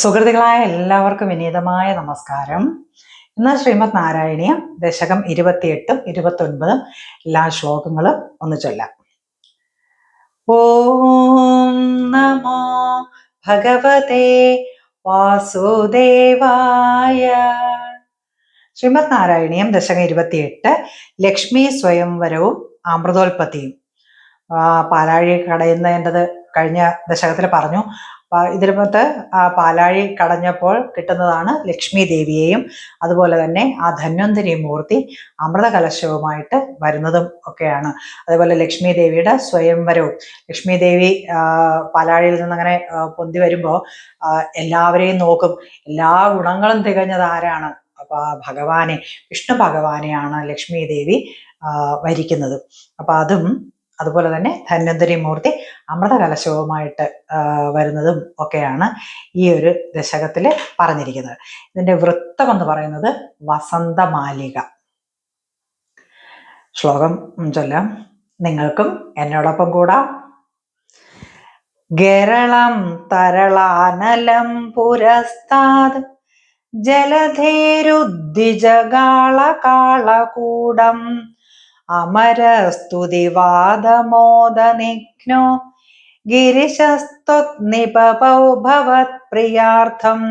സുഹൃത്തുക്കളായ എല്ലാവർക്കും വിനീതമായ നമസ്കാരം. ഇന്ന് ശ്രീമത് നാരായണീയം ദശകം ഇരുപത്തിയെട്ടും ഇരുപത്തൊൻപതും എല്ലാ ശ്ലോകങ്ങളും ഒന്ന് ചൊല്ലാം. ഓം നമോ ഭഗവതേ വാസുദേവായ. ശ്രീമത് നാരായണീയം ദശകം ഇരുപത്തിയെട്ട് ലക്ഷ്മി സ്വയംവരവും അമൃതോൽപത്തിയും പാലാഴി കടയുന്നതിന്റെത് കഴിഞ്ഞ ദശകത്തിൽ പറഞ്ഞു. ആ പാലാഴി കടഞ്ഞപ്പോൾ കിട്ടുന്നതാണ് ലക്ഷ്മി ദേവിയെയും അതുപോലെ തന്നെ ആ ധന്വന്തരി മൂർത്തി അമൃത കലശവുമായിട്ട് വരുന്നതും ഒക്കെയാണ്. അതേപോലെ ലക്ഷ്മി ദേവിയുടെ സ്വയംവരവും. ലക്ഷ്മി ദേവി പാലാഴിയിൽ നിന്നങ്ങനെ പൊന്തി വരുമ്പോൾ എല്ലാവരെയും നോക്കും. എല്ലാ ഗുണങ്ങളും തികഞ്ഞത് ആരാണ്? അപ്പൊ ആ ഭഗവാനെ വിഷ്ണു ഭഗവാനെയാണ് ലക്ഷ്മി ദേവി വരിക്കുന്നത്. അപ്പൊ അതും അതുപോലെ തന്നെ ധന്വന്തരി മൂർത്തി അമൃത കലശവുമായിട്ട് വരുന്നതും ഒക്കെയാണ് ഈ ഒരു ദശകത്തിൽ പറഞ്ഞിരിക്കുന്നത്. ഇതിന്റെ വൃത്തം എന്ന് പറയുന്നത് വസന്തമാലിക. ശ്ലോകം ചൊല്ലാം. നിങ്ങൾക്കും എന്നോടൊപ്പം കൂടാം. ഗരളം തരളാനലം പുരസ്താത് ജലധേരുദ്ദിജഗാളകാളകൂടം അമരസ്തുതിവാദമോദനിഘ്നോ ഭവത് ഭവത്പ്രിയാർത്ഥം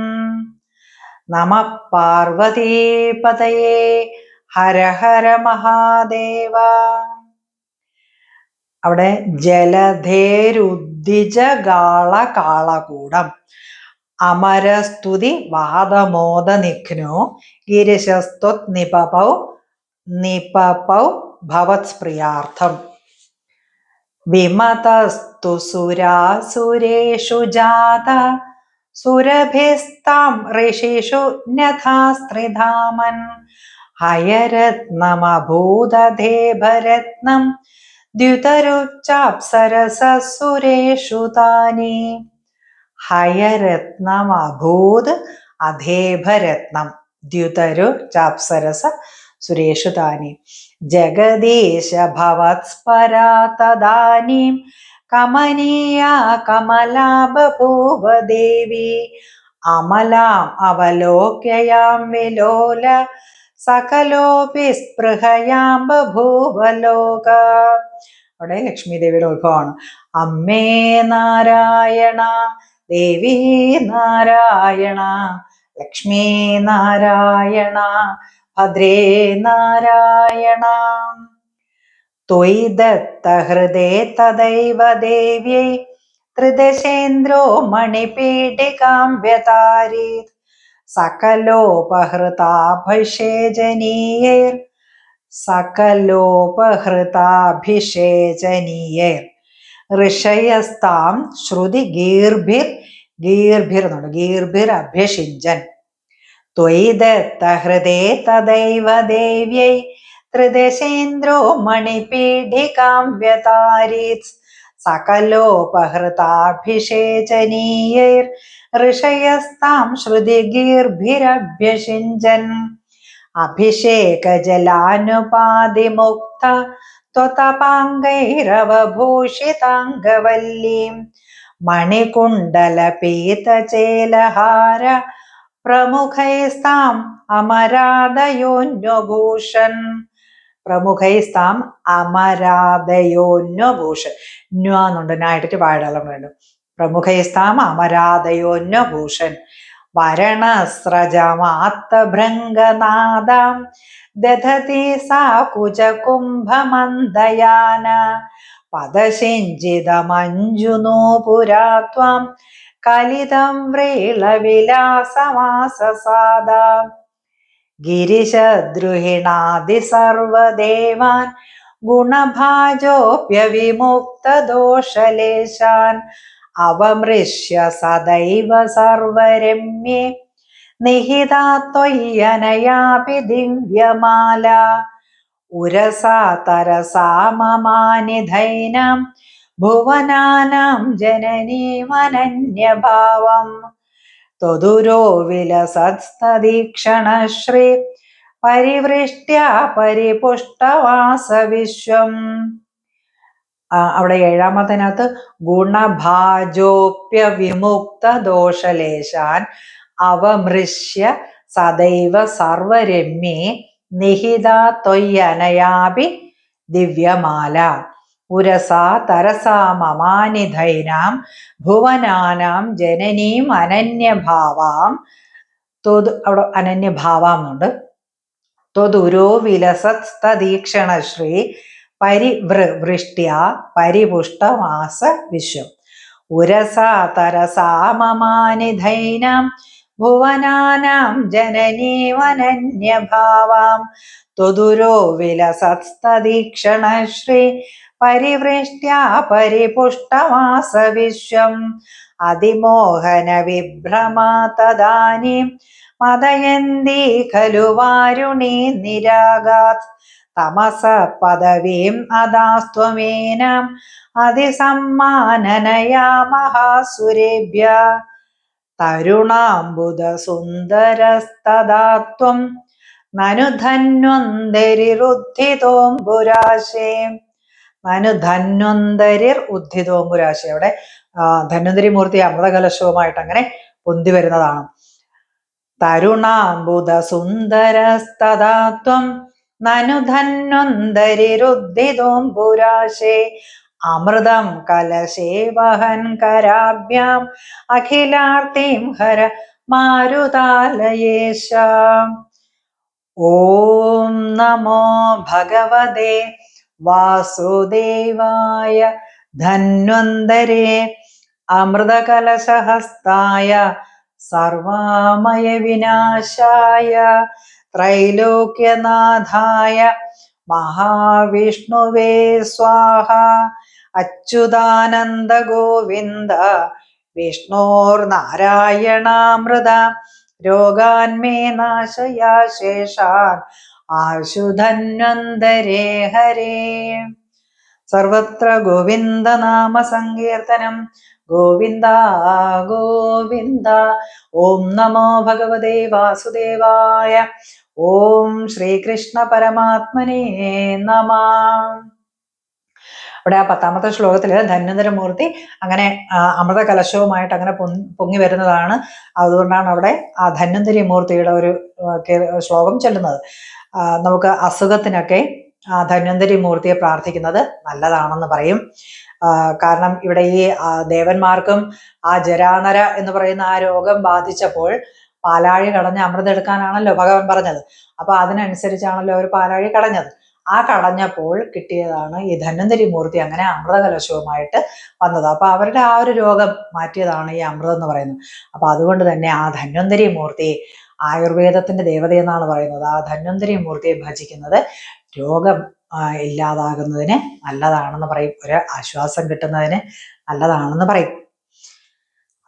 നമ പാർവതീപതയേ. ഹര ഹര മഹാദേവ. അവിടെ ജലധേരുദ്ദിജഗാള കാളകൂടം അമരസ്തുതി വാദമോദ നിഘ്നോ ഗിരിശസ്ത്വത് നിപപൗ നിപപൗ ഭവത്സ്പ്രിയാർത്ഥം വിമതസ്തു സുരാസുരേഷു ജാത സുരഭിസ്താം ഋഷിഷു ന്യഥാസ്ത്രിധാമൻ. ഹയരത്നമഭൂതദേഭരത്നം ദ്യുതരുച്ചാപ്സരസസുരേഷു താനി. ഹയരത്നമഭൂത് അധേഭരത്നം ദ്യുതരു ചാപ്സരസ സുരേഷു താനി. ജഗദീശ ഭവത്സ്പരാ തദാനീം കമനീയ കമലാ ബഭൂവ ദേവി അമലാം അവലോക്യയാം വിലോല. സകലോപി സ്പൃഹയാം ബഭൂവലോക. അവിടെ ലക്ഷ്മി ദേവിയുടെ ഉത്ഭവമാണ്. അമ്മേ നാരായണ ദേവി നാരായണ ലക്ഷ്മി നാരായണ ഭദ്രേ നാരായണ. ത്വയി ദത്തഹൃദേ തദൈവ ദേവ്യൈ ത്രിദശേന്ദ്രോ മണിപീഠികാം വ്യതാരീത്. സകലോപഹൃതാഭിഷേചനീയൈർ സകലോപഹൃതാഭിഷേചനീയൈർ. ഋഷയസ്താം ശ്രുതി ഗീർഭിർ ഗീർഭിർ എന്നുണ്ട്. ഗീർഭിർ അഭ്യഷിഞ്ചൻ ദത്തഹൃദേ തദൈവ ദേവ്യൈ ത്രിദശേന്ദ്രോ മണിപീഠികാം വ്യതാരീത് സകലോപഹൃതാഭിഷേചനീയൈർ ഋഷയസ്താം ശ്രുതിഗീർഭിരഭ്യഷിഞ്ചൻ. അഭിഷേകജലാനുപാതിമുക്ത ത്വതപാങ്കൈരവഭൂഷിതാംഗവല്ലീം. മണികുണ്ടലപീതചേലഹാര പ്രമുഖൈസ്താം അമരാദയോന്വഭൂഷൻ പ്രമുഖൈസ്താം അമരാദയോന്വഭൂഷൻ ന്വ എന്നുണ്ട് നായിട്ട് പാടാളം വേണം പ്രമുഖൈസ്താം അമരാദയോന്വഭൂഷൻ വരണസ്രജമാത്തഭൃംഗനാദാം ദധതി സാ കുജകുംഭമന്ദയാന പദശിഞ്ചിതമഞ്ജുനൂപുരാ ത്വാം കലിതം വ്രീളവിലാസമാസസാദാ ഗിരിശദ്രുഹിണാദി സർവദേവാൻ ഗുണഭാജോപ്യവിമുക്തദോഷലേശാൻ അവമൃശ്യ സദൈവ സർവരമ്യേ നിഹിതാ ത്വയ്യനയാപി ദിവ്യമാല ഉരസാ തരസാ മമാനിധൈനാം ഭുവനാനാം ജനനീമനന്യഭാവം ത്വതുരോ വിലസത്സ്തദീക്ഷണശ്രീ പരിവൃഷ്ട്യാ പരിപുഷ്ടവാസ വിശ്വം ആ, അവിടെ ഏഴാമത്തിനകത്ത് ഗുണഭാജോപ്യ വിമുക്ത ദോഷലേശാൻ അവമൃശ്യ സദൈവ സർവരമ്യേ നിഹിത ത്വയ്യനയാപി ദിവ്യമാല. ഉരസാ തരസാ മമാനിധൈനാം ഭുവനാനാം ജനനീം അനന്യഭാവാം. തൊതു അവിടെ അനന്യഭാവാം എന്നുണ്ട് തൊതുരോ വിലസത്തീക്ഷണശ്രീ പരിവൃ വൃഷ്ട്യ പരിപുഷ്ടമാസ വിശ്വം. ഉരസാ തരസാ മമാനിധൈനാം ഭുവനാനാം ജനനീവനന്യഭാവാം തൊതുരോ വിലസത്തീക്ഷണശ്രീ പരിവൃഷ്ട്യ പരിപുഷ്ടമാസ വിശ്വം അതിമോഹന വിഭ്രമാ തദാനി. മദയന്തി ഖലു വാരുണീ നിരാഗാത്. തമസ പദവീം അദാസ്ത്വമേനം. അതിസമ്മാനനയാ മഹാസുരേഭ്യ. തരുണാംബുദ സുന്ദരസ്തദാത്വം നനു ധന്വന്തരിർ ഉദ്ധിതോംബുരാശി അവിടെ ധന്വന്തരി മൂർത്തി അമൃതകലശവുമായിട്ട് അങ്ങനെ പൊന്തി വരുന്നതാണ്. തരുണാംബുദ സുന്ദരസ്തദാത്വം നനു ധന്വന്തരിരുദ്ധിതോംബുരാശേ അമൃതം കലശേ വഹൻ കരാഭ്യാം അഖിലാർത്തിം ഹര മാരുതാലയേശ. ഓം നമോ ഭഗവതേ വാസുദേവായ ധന്വന്തരേ അമൃതകലശഹസ്തായ സർവാമയ വിനാശായ ത്രൈലോക്യനാഥായ മഹാവിഷ്ണുവേ സ്വാഹ അച്യുതാനന്ദ ഗോവിന്ദ വിഷ്ണോർനാരായണാമൃത രോഗാന്മേ നാശയാ ശേഷാൻ ആശുധന്വന്തരേ ഹരേ. സർവത്ര ഗോവിന്ദനാമ സങ്കീർത്തനം ഗോവിന്ദ ഗോവിന്ദ. ഓം നമോ ഭഗവതേ വാസുദേവായ. ഓം ശ്രീകൃഷ്ണ പരമാത്മനേ നമ. അവിടെ ആ പത്താമത്തെ ശ്ലോകത്തിൽ ധന്വന്തരമൂർത്തി അങ്ങനെ അമൃത കലശവുമായിട്ട് അങ്ങനെ പൊങ്ങി വരുന്നതാണ്. അതുകൊണ്ടാണ് അവിടെ ആ ധന്വന്തരി മൂർത്തിയുടെ ഒരു ശ്ലോകം ചൊല്ലുന്നത്. നമുക്ക് അസുഖത്തിനൊക്കെ ധന്വന്തരി മൂർത്തിയെ പ്രാർത്ഥിക്കുന്നത് നല്ലതാണെന്ന് പറയും. കാരണം ഇവിടെ ഈ ദേവന്മാർക്കും ആ ജരാനര എന്ന് പറയുന്ന ആ രോഗം ബാധിച്ചപ്പോൾ പാലാഴി കടഞ്ഞ് അമൃതം എടുക്കാനാണല്ലോ ഭഗവാൻ പറഞ്ഞത്. അപ്പൊ അതിനനുസരിച്ചാണല്ലോ അവർ പാലാഴി കടഞ്ഞത്. ആ കടഞ്ഞപ്പോൾ കിട്ടിയതാണ് ഈ ധന്വന്തരി മൂർത്തി അങ്ങനെ അമൃത കലശവുമായിട്ട് വന്നത്. അപ്പൊ അവരുടെ ആ ഒരു രോഗം മാറ്റിയതാണ് ഈ അമൃതം എന്ന് പറയുന്നത്. അപ്പൊ അതുകൊണ്ട് തന്നെ ആ ധന്വന്തരി മൂർത്തി ആയുർവേദത്തിന്റെ ദേവത എന്നാണ് പറയുന്നത്. ആ ധന്വന്തരി മൂർത്തിയെ ഭജിക്കുന്നത് രോഗം ഇല്ലാതാകുന്നതിന് നല്ലതാണെന്ന് പറയും. ഒരു ആശ്വാസം കിട്ടുന്നതിന് നല്ലതാണെന്ന് പറയും.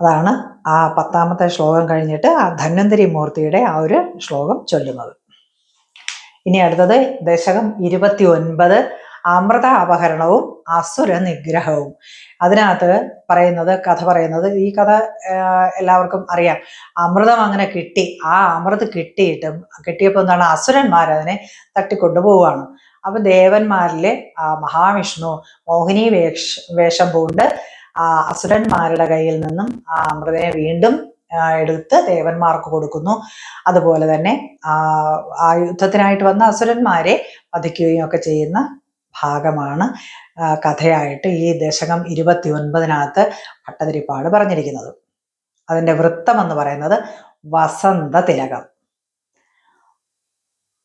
അതാണ് ആ പത്താമത്തെ ശ്ലോകം കഴിഞ്ഞിട്ട് ആ ധന്വന്തരി മൂർത്തിയുടെ ആ ഒരു ശ്ലോകം ചൊല്ലുന്നത്. ഇനി അടുത്തത് ദശകം ഇരുപത്തി ഒൻപത് അമൃത അപഹരണവും അസുര നിഗ്രഹവും അതിനകത്ത് പറയുന്നത് കഥ പറയുന്നത് ഈ കഥ എല്ലാവർക്കും അറിയാം. അമൃതം അങ്ങനെ കിട്ടി. ആ അമൃത് കിട്ടിയിട്ടും കിട്ടിയപ്പോൾ എന്താണ്? അസുരന്മാർ അതിനെ തട്ടിക്കൊണ്ടുപോവുകയാണ്. അപ്പൊ ദേവന്മാരിലെ ആ മഹാവിഷ്ണു മോഹിനി വേഷ വേഷം പൂണ്ട് ആ അസുരന്മാരുടെ കയ്യിൽ നിന്നും ആ അമൃതനെ വീണ്ടും എടുത്ത് ദേവന്മാർക്ക് കൊടുക്കുന്നു. അതുപോലെ തന്നെ ആ യുദ്ധത്തിനായിട്ട് വന്ന അസുരന്മാരെ വധിക്കുകയും ഒക്കെ ചെയ്യുന്ന ഭാഗമാണ് കഥയായിട്ട് ഈ ദശകം ഇരുപത്തി ഒൻപതിനകത്ത് ഭട്ടതിരിപ്പാട് പറഞ്ഞിരിക്കുന്നത്. അതിന്റെ വൃത്തം എന്ന് പറയുന്നത് വസന്ത തിലകം.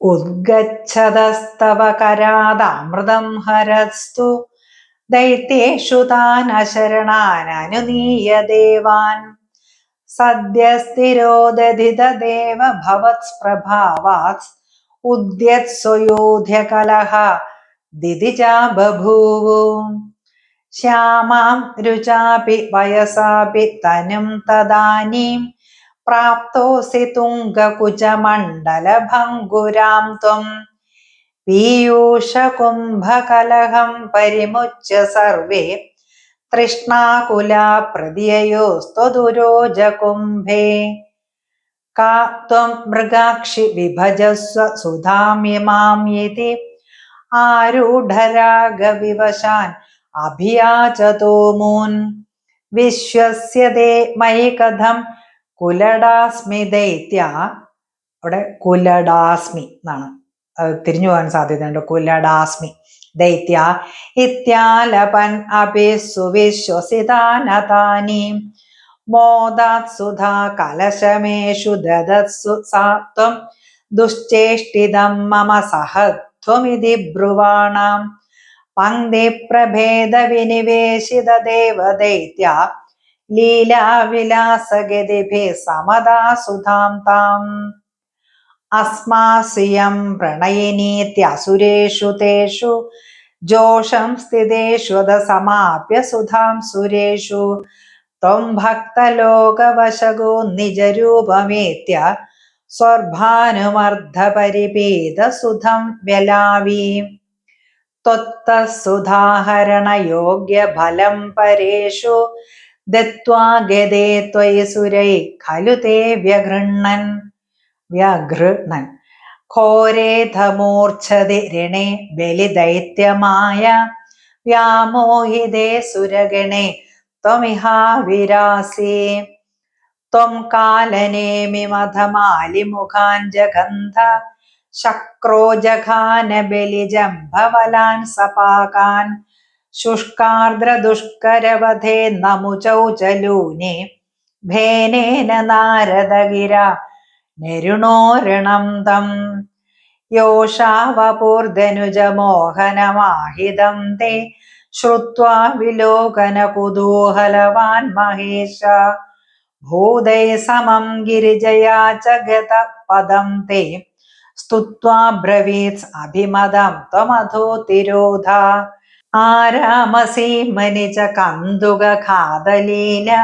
ഉദ്ഗച്ഛതസ്തവ കരാദാമൃതം ഹരസ്തു ദൈത്യേഷു താൻ അശരണാനനുനീയ ദേവാൻ സദ്യസ്ഥിരോദധിത പ്രഭാവാത് ഭവത്സ്പ്രഭാവാത് ഉദ്യത്സ്വയോധ്യകലഹ ദിതിജാ ബഭൂവു ശ്യാമാം രുചാപി വയസാപി തനും തദാനീം. പ്രാപ്തോസി തുംഗകുചമണ്ഡലഭംഗുരാം ത്വം. പീയൂഷകുംഭകലഹം പരിമുച്യ സർവേ. തൃഷ്ണാകുലാ പ്രത്യയോസ്ത്വദുരോജകുംഭേ കാ ത്വം മൃഗാക്ഷി വിഭജസ്വ സുധാമ്യമാം യതി. ആരൂഢരാഗവിവശാൻ അഭിയാചതോ മൂൻ. വിശ്വസ്യതേ മയി കഥം കുലടാസ്മി ദൈത്യ അവിടെ കുലടാസ്മി എന്നാണ്. തിരിഞ്ഞു പോകാൻ സാധ്യതയുണ്ട്. കുലടാസ്മി. ദൈത്യ ഇത്യാലപൻ അഭി സുവിശ്വസിതാനതാനി മോദാത് സുധാ കലശമേഷു ദദത്സു സാത്വം ദുശ്ചേഷ്ടിതം മമ സഹത്വമിതി വിനിവേശിത ദേവദൈത്യ. ലീലാവിലാസഗതിഭി സമദാ സുധാം താം. അസ്മാസിയം പ്രണയിനീത്യസുരേഷു തേഷു. ജോഷം സ്ഥിതേഷ്വത സമാപ്യ സുധാം സുരേഷു. ത്വം ഭക്തലോകവശഗോ നിജരൂപമേത്യ. സ്വർഭാനുമർദ്ധപരിപീതസുധം വ്യലാവീം त्वत्तसुधाहरणयोग्यफलं परेषु दत्त्वा गदे त्वयि सुरै खलु ते व्यगृह्णन् വ്യഗൃണൻ ഘോരേധമൂർച്ഛതി രണേ ബലിദൈത്യമായ വ്യാമോഹിതേ സുരഗണേ ത്വമിഹാവിരാസി ത്വം കാലനേമിമധമാലിമുഖാൻ ജഗന്ധ ശക്രോ ജഘാന ബലിജംഭവലാൻ സപാകാൻ ശുഷ്കാർദ്രദുഷ്കരവധേ നമുചൗചലൂനെ ഭേനേന നാരദഗിര നരുണോരണം തം യോഷാവപൂർധനുജമോഹനമാഹിതം തേ ശ്രുത്വാ വിലോകനകുതൂഹലവാൻ മഹേശ. ഭൂതൈ സമം ഗിരിജയാ च गतपदं ते स्तुत्वा ब्रवीत् अभिमदं त्वमधोतिरोध आरामसीमनि च कन्दुकखादलीला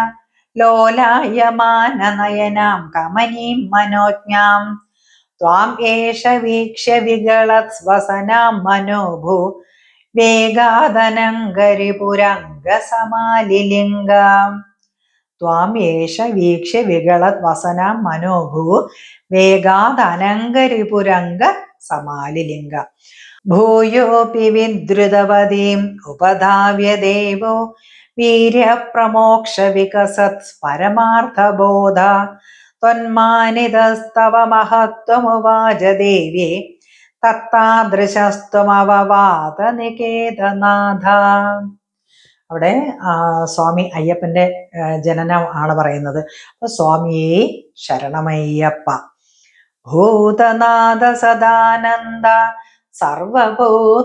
ലോലായമാനനയനാം കമനീം മനോജ്ഞാം ത്വാം ഏഷ വീക്ഷ്യ വികളത്സ്വസനാം മനോഭൂ വേഗാതനങ്കരിപുരംഗസമാലിലിംഗാം ത്വാം ഏഷ വീക്ഷ്യ വികളത് വസനാം മനോഭൂ വേഗാതനങ്കരിപുരംഗ സമാലിലിംഗ. ഭൂയോപി വിദ്രുതവതീം ഉപധാവ്യ ദേവോ വീര്യപ്രമോക്ഷ വികസത് പരമാർത്ഥബോധ. ത്വന്മാനിതസ്തവ മഹത്വമുവാച ദേവ്യേ തത്താദൃശസ്ത്വമവവാത നികേതനാഥ. അവിടെ സ്വാമി അയ്യപ്പന്റെ ജനനം ആണ് പറയുന്നത്. അപ്പൊ സ്വാമിയെ ശരണമയ്യപ്പ. ഭൂതനാഥ സദാനന്ദ സർവബോധദയാപര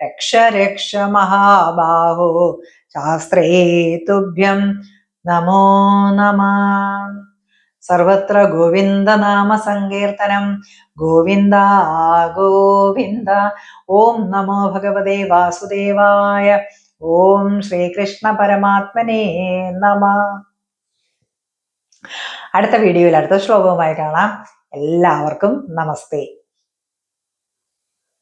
രക്ഷ രക്ഷ മഹാബാഹോ ശാസ്ത്രേ തുഭ്യം നമോ നമ. സർവത്ര ഗോവിന്ദ നാമ സങ്കീർത്തനം. ഗോവിന്ദ ഗോവിന്ദ. ഓം നമോ ഭഗവതേ വാസുദേവായ. ഓം ശ്രീകൃഷ്ണ പരമാത്മനേ നമ. അടുത്ത വീഡിയോയിൽ അടുത്ത ശ്ലോകവുമായി കാണാം. എല്ലാവർക്കും നമസ്തേ.